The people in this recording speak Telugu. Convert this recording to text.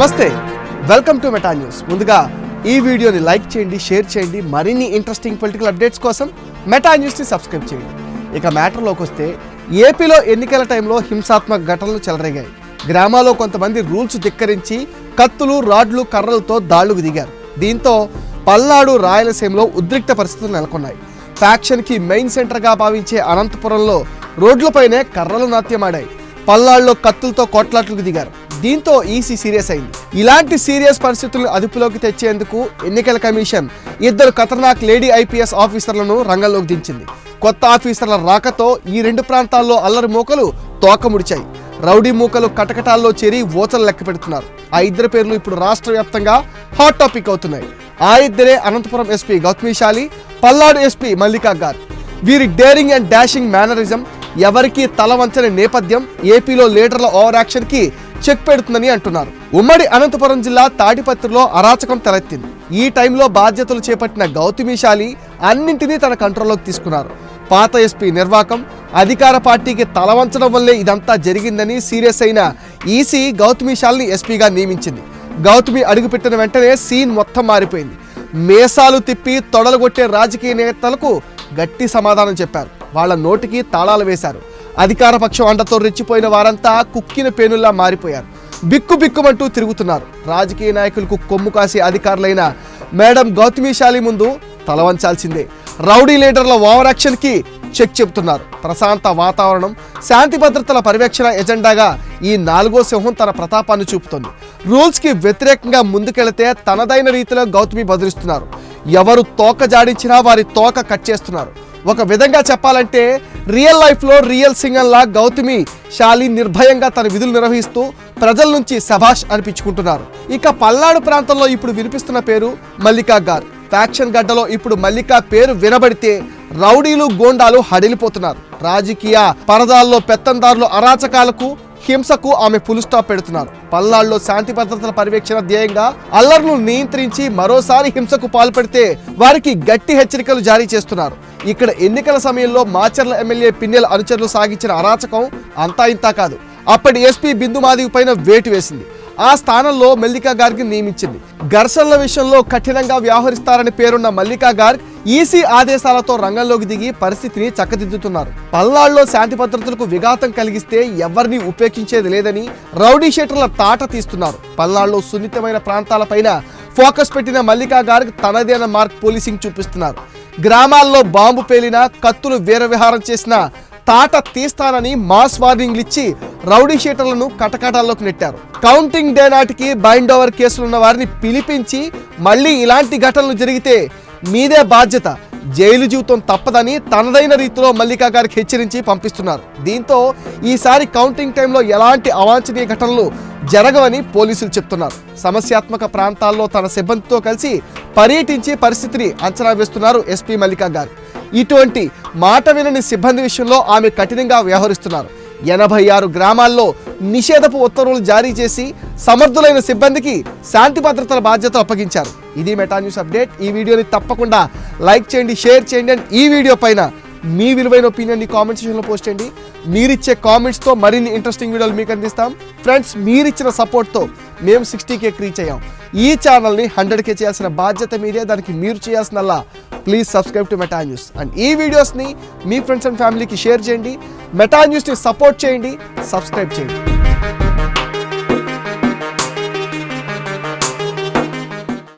నమస్తే. వెల్కమ్ టు మెటా న్యూస్ ముందుగా ఈ వీడియోని లైక్ చేయండి షేర్ చేయండి. మరిన్ని ఇంట్రెస్టింగ్ పొలిటికల్ అప్డేట్స్ కోసం మెటా న్యూస్ని సబ్స్క్రైబ్ చేయండి. ఇక మ్యాటర్లోకి వస్తే ఏపీలో ఎన్నికల టైంలో హింసాత్మక ఘటనలు చెలరేగాయి. గ్రామాల్లో కొంతమంది రూల్స్ ధిక్కరించి కత్తులు రాడ్లు కర్రలతో దాళ్ళకు దిగారు. దీంతో పల్నాడు రాయలసీమలో ఉద్రిక్త పరిస్థితులు నెలకొన్నాయి. ఫ్యాక్షన్కి మెయిన్ సెంటర్గా భావించే అనంతపురంలో రోడ్లపైనే కర్రలు నాట్యమాడాయి. పల్నాడులో కత్తులతో కొట్లాట్లకు దిగారు. దీంతో ఈసీ సీరియస్ అయింది. ఇలాంటి సీరియస్ పరిస్థితులను అదుపులోకి తెచ్చేందుకు ఎన్నికల కమిషన్ ఇద్దరు ఖతర్నాక్ లేడీ ఐపీఎస్ ఆఫీసర్లను రంగంలోకి దించింది. కొత్త ఆఫీసర్ల రాకతో ఈ రెండు ప్రాంతాల్లో అల్లరి మూకలు తోకముడిచాయి. రౌడీ మూకలు కటకటాల్లో చేరి ఓచలు లెక్క పెడుతున్నారు. ఆ ఇద్దరి పేర్లు ఇప్పుడు రాష్ట్ర వ్యాప్తంగా హాట్ టాపిక్ అవుతున్నాయి. ఆ ఇద్దరే అనంతపురం ఎస్పీ గౌతమిశాలి పల్నాడు ఎస్పీ మల్లికా గార్. వీరి డేరింగ్ అండ్ డాషింగ్ మేనరిజం ఎవరికీ తల వంచని నేపథ్యం ఏపీలో లీడర్ల ఓవర్ యాక్షన్కి చెక్ పెడుతుందని అంటున్నారు. ఉమ్మడి అనంతపురం జిల్లా తాడిపత్రిలో అరాచకం తలెత్తింది ఈ టైంలో బాధ్యతలు చేపట్టిన గౌతమిశాలి అన్నింటినీ తన కంట్రోల్లోకి తీసుకున్నారు. పాత ఎస్పీ నిర్వాకం అధికార పార్టీకి తల వంచడం వల్లే ఇదంతా జరిగిందని సీరియస్ అయిన ఈసీ గౌతమిశాలిని ఎస్పీగా నియమించింది. గౌతమి అడుగుపెట్టిన వెంటనే సీన్ మొత్తం మారిపోయింది. మేసాలు తిప్పి తొడలు కొట్టే రాజకీయ నేతలకు గట్టి సమాధానం చెప్పారు. వాళ్ళ నోటికి తాళాలు వేశారు. అధికార పక్షం అండతో రెచ్చిపోయిన వారంతా కుక్కిన పేనుల్లా మారిపోయారు. బిక్కు బిక్కుమంటూ తిరుగుతున్నారు. రాజకీయ నాయకులకు కొమ్ము కాసే అధికారులైన మేడం గౌతమిశాలి ముందు తలవంచాల్సిందే రౌడీ లీడర్ల ఓవర్ చెక్ చెబుతున్నారు. ప్రశాంత వాతావరణం శాంతి భద్రతల పర్యవేక్షణ ఎజెండాగా ఈ నాలుగో సింహం తన ప్రతాపాన్ని చూపుతోంది. రూల్స్కి వ్యతిరేకంగా ముందుకెళితే తనదైన రీతిలో గౌతమి బదిలిస్తున్నారు ఎవరు తోక జాడించినా వారి తోక కట్ చేస్తున్నారు. ఒక విధంగా చెప్పాలంటే రియల్ లైఫ్లో రియల్ సింగల్లా గౌతమి శాలి నిర్భయంగా తన విధులు నిర్వహిస్తూ ప్రజల నుంచి సభాష్ అనిపించుకుంటున్నారు. ఇక పల్నాడు ప్రాంతంలో ఇప్పుడు వినిపిస్తున్న పేరు మల్లికా గార్. ఫ్యాక్షన్ గడ్డలో ఇప్పుడు మల్లికా పేరు వినబడితే రౌడీలు గోండాలు హడిలిపోతున్నారు. రాజకీయ పరదాల్లో పెత్తందారులు అరాచకాలకు హింసకు ఆమె ఫుల్స్టాప్ పెడుతున్నారు. పల్నాడులో శాంతి భద్రతల పర్యవేక్షణ ధ్యేయంగా అల్లర్ను నియంత్రించి మరోసారి హింసకు పాల్పడితే వారికి గట్టి హెచ్చరికలు జారీ చేస్తున్నారు. ఇక్కడ ఎన్నికల సమయంలో మాచర్ల ఎమ్మెల్యే పిన్నెల అనుచరులు సాగించిన అరాచకం అంతా ఇంతా కాదు. అప్పటి ఎస్పీ బిందు మాదివి పైన వేటు వేసింది. ఆ స్థానంలో మల్లికా గార్గి నియమించింది. ఘర్షణల విషయంలో కఠినంగా వ్యవహరిస్తారని పేరున్న మల్లికా గార్గ్ ఈసీ ఆదేశాలతో రంగంలోకి దిగి పరిస్థితిని చక్కదిద్దుతున్నారు. పల్నాడులో శాంతి భద్రతలకు విఘాతం కలిగిస్తే ఎవరిని ఉపేక్షించేది లేదని రౌడీ షీటర్ల తాట తీస్తున్నారు. పల్నాడులో సున్నితమైన ప్రాంతాలపైన ఫోకస్ పెట్టిన మల్లికా గారికి తనదైన మార్క్ పోలీసింగ్ చూపిస్తున్నారు. గ్రామాల్లో బాంబు పేలిన కత్తులు వీరవిహారం చేసిన తాట తీస్తానని మాస్ వార్నింగ్లు ఇచ్చి రౌడీ షీటర్లను కటకటాల్లోకి నెట్టారు. కౌంటింగ్ డే నాటికి బైండ్ ఓవర్ కేసులున్న వారిని పిలిపించి మళ్ళీ ఇలాంటి ఘటనలు జరిగితే మీదే బాధ్యత. జైలు జీవితం తప్పదని తనదైన రీతిలో మల్లికా గారికి హెచ్చరించి పంపిస్తున్నారు. దీంతో ఈసారి కౌంటింగ్ టైంలో ఎలాంటి అవాంఛనీయ ఘటనలు జరగవని పోలీసులు చెప్తున్నారు. సమస్యాత్మక ప్రాంతాల్లో తన సిబ్బందితో కలిసి పర్యటించి పరిస్థితిని అంచనా వేస్తున్నారు ఎస్పీ మల్లికా గారు. ఇటువంటి మాట వినని సిబ్బంది విషయంలో ఆమె కఠినంగా వ్యవహరిస్తున్నారు. ఎనభై ఆరు గ్రామాల్లో నిషేధపు ఉత్తర్వులు జారీ చేసి సమర్థులైన సిబ్బందికి శాంతి భద్రతల బాధ్యత అప్పగించారు. ఇది మెటా న్యూస్ అప్డేట్ ఈ వీడియోని తప్పకుండా లైక్ చేయండి షేర్ చేయండి అండ్ ఈ వీడియో పైన మీ విలువైన ఒపీనియన్ని కామెంట్ సెక్షన్లో పోస్ట్ చేయండి. మీరిచ్చే కామెంట్స్తో మరిన్ని ఇంట్రెస్టింగ్ వీడియోలు మీకు అందిస్తాం. ఫ్రెండ్స్ మీరిచ్చిన సపోర్ట్తో మేము సిక్స్టీ కే రీచ్ అయ్యాం. ఈ ఛానల్ని హండ్రెడ్ కే చేయాల్సిన బాధ్యత మీదే దానికి మీరు చేయాల్సినల్లా please subscribe to Meta news and ఈ వీడియోస్ని మీ ఫ్రెండ్స్ అండ్ ఫ్యామిలీకి షేర్ చేయండి. మెటా న్యూస్ని సపోర్ట్ చేయండి సబ్స్క్రైబ్ చేయండి.